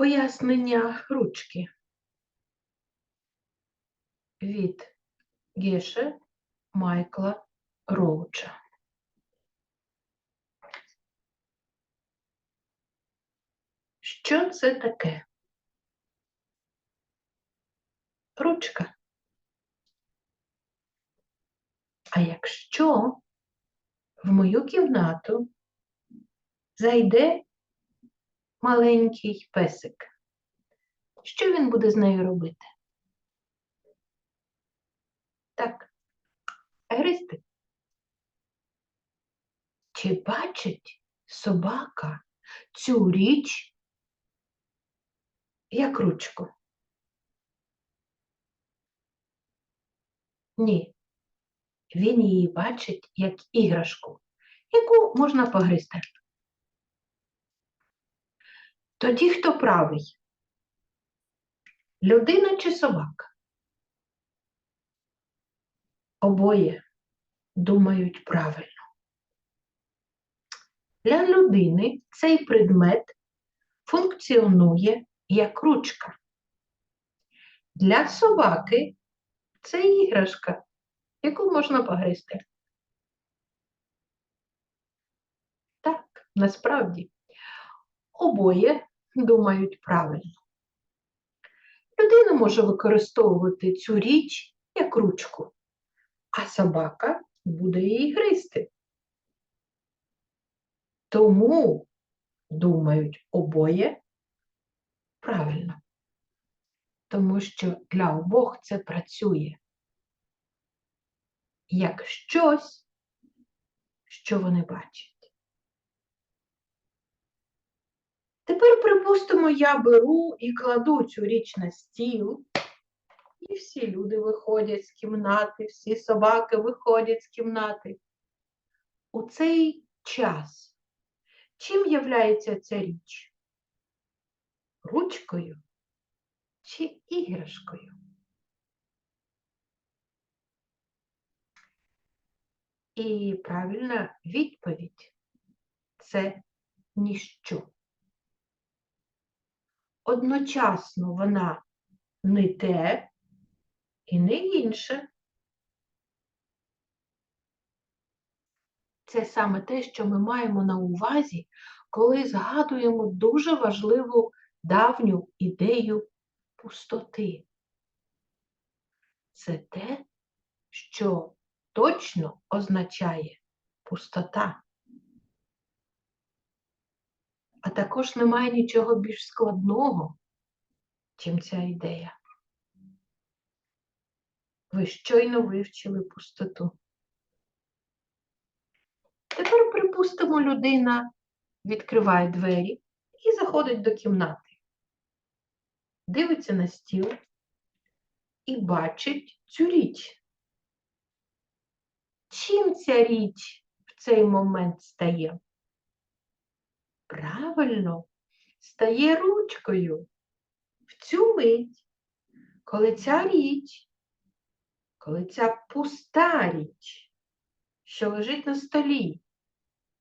Пояснення ручки від Геше Майкла Роуча. Що це таке? Ручка. А якщо в мою кімнату зайде маленький песик, що він буде з нею робити? Так, гристи. Чи бачить собака цю річ як ручку? Ні. Він її бачить як іграшку, яку можна погризти. Тоді хто правий? Людина чи собака? Обоє думають правильно. Для людини цей предмет функціонує як ручка. Для собаки це іграшка, яку можна погризти. Так, насправді, обоє думають правильно. Людина може використовувати цю річ як ручку, а собака буде її гризти. Тому думають обоє правильно, тому що для обох це працює як щось, що вони бачать. Тепер, припустимо, я беру і кладу цю річ на стіл, і всі люди виходять з кімнати, всі собаки виходять з кімнати. У цей час чим являється ця річ? Ручкою чи іграшкою? І правильна відповідь це ніщо. Одночасно вона не те і не інше. Це саме те, що ми маємо на увазі, коли згадуємо дуже важливу давню ідею пустоти. Це те, що точно означає пустота. А також немає нічого більш складного, чим ця ідея. Ви щойно вивчили пустоту. Тепер, припустимо, людина відкриває двері і заходить до кімнати. Дивиться на стіл і бачить цю річ. Чим ця річ в цей момент стає? Правильно, стає ручкою в цю мить, коли ця річ, коли ця пуста річ, що лежить на столі,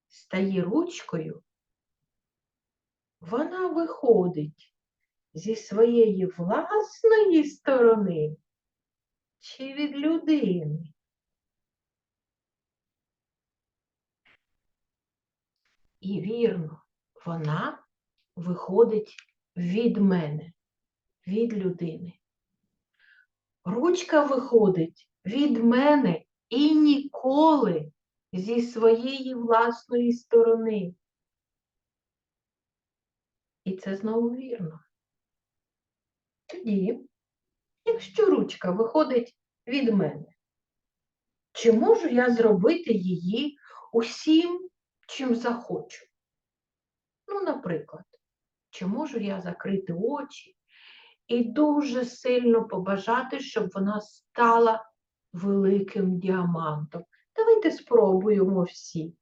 стає ручкою, вона виходить зі своєї власної сторони чи від людини. І вірно, вона виходить від мене, від людини. Ручка виходить від мене і ніколи зі своєї власної сторони. І це знову вірно. Тоді, якщо ручка виходить від мене, чи можу я зробити її усім, чим захочу? Ну, наприклад, чи можу я закрити очі і дуже сильно побажати, щоб вона стала великим діамантом? Давайте спробуємо всі.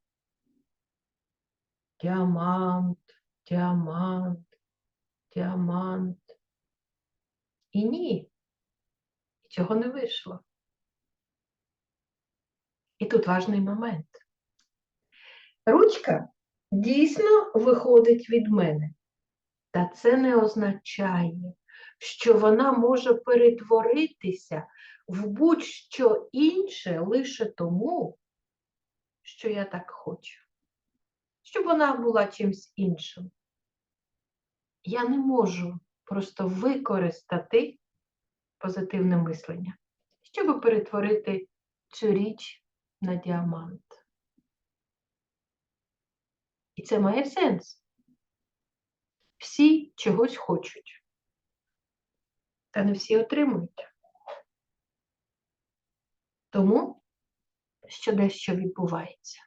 Діамант, діамант, діамант. І ні, цього не вийшло. І тут важний момент. Ручка дійсно виходить від мене. Та це не означає, що вона може перетворитися в будь-що інше лише тому, що я так хочу. Щоб вона була чимсь іншим. Я не можу просто використати позитивне мислення, щоб перетворити цю річ на діамант. Це має сенс. Всі чогось хочуть, та не всі отримують. Тому, що дещо відбувається.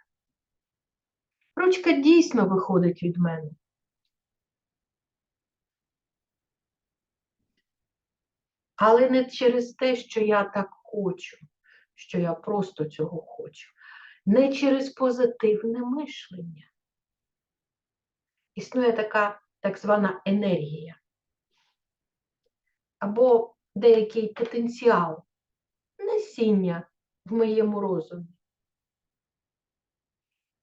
Ручка дійсно виходить від мене. Але не через те, що я так хочу, що я просто цього хочу, не через позитивне мишлення. Існує така так звана енергія або деякий потенціал насіння в моєму розумі.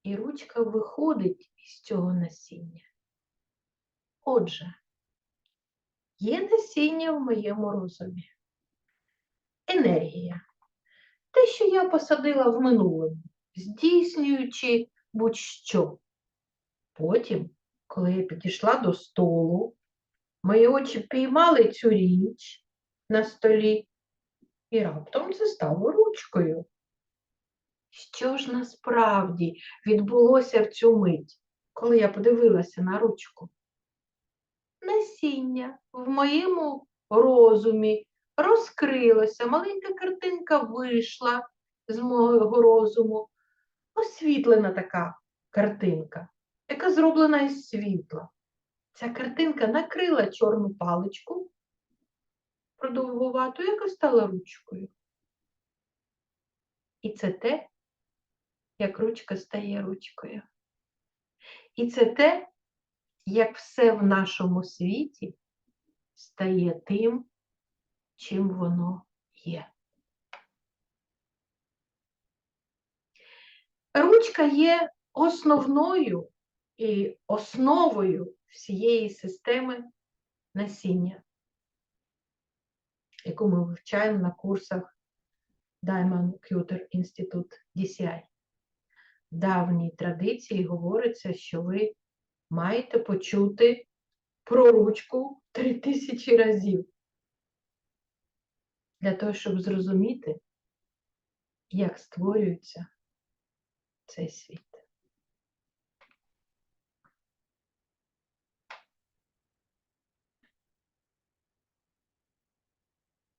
І ручка виходить із цього насіння. Отже, є насіння в моєму розумі. Енергія. Те, що я посадила в минулому, здійснюючи будь-що. Потім, коли я підійшла до столу, мої очі піймали цю річ на столі, і раптом це стало ручкою. Що ж насправді відбулося в цю мить, коли я подивилася на ручку? Насіння в моєму розумі розкрилося, маленька картинка вийшла з мого розуму, освітлена така картинка, яка зроблена із світла. Ця картинка накрила чорну паличку продовгувату, яка стала ручкою. І це те, як ручка стає ручкою. І це те, як все в нашому світі стає тим, чим воно є. Ручка є основною і основою всієї системи насіння, яку ми вивчаємо на курсах Diamond Cutter Institute DCI. В давній традиції говориться, що ви маєте почути про ручку три тисячі разів. Для того, щоб зрозуміти, як створюється цей світ.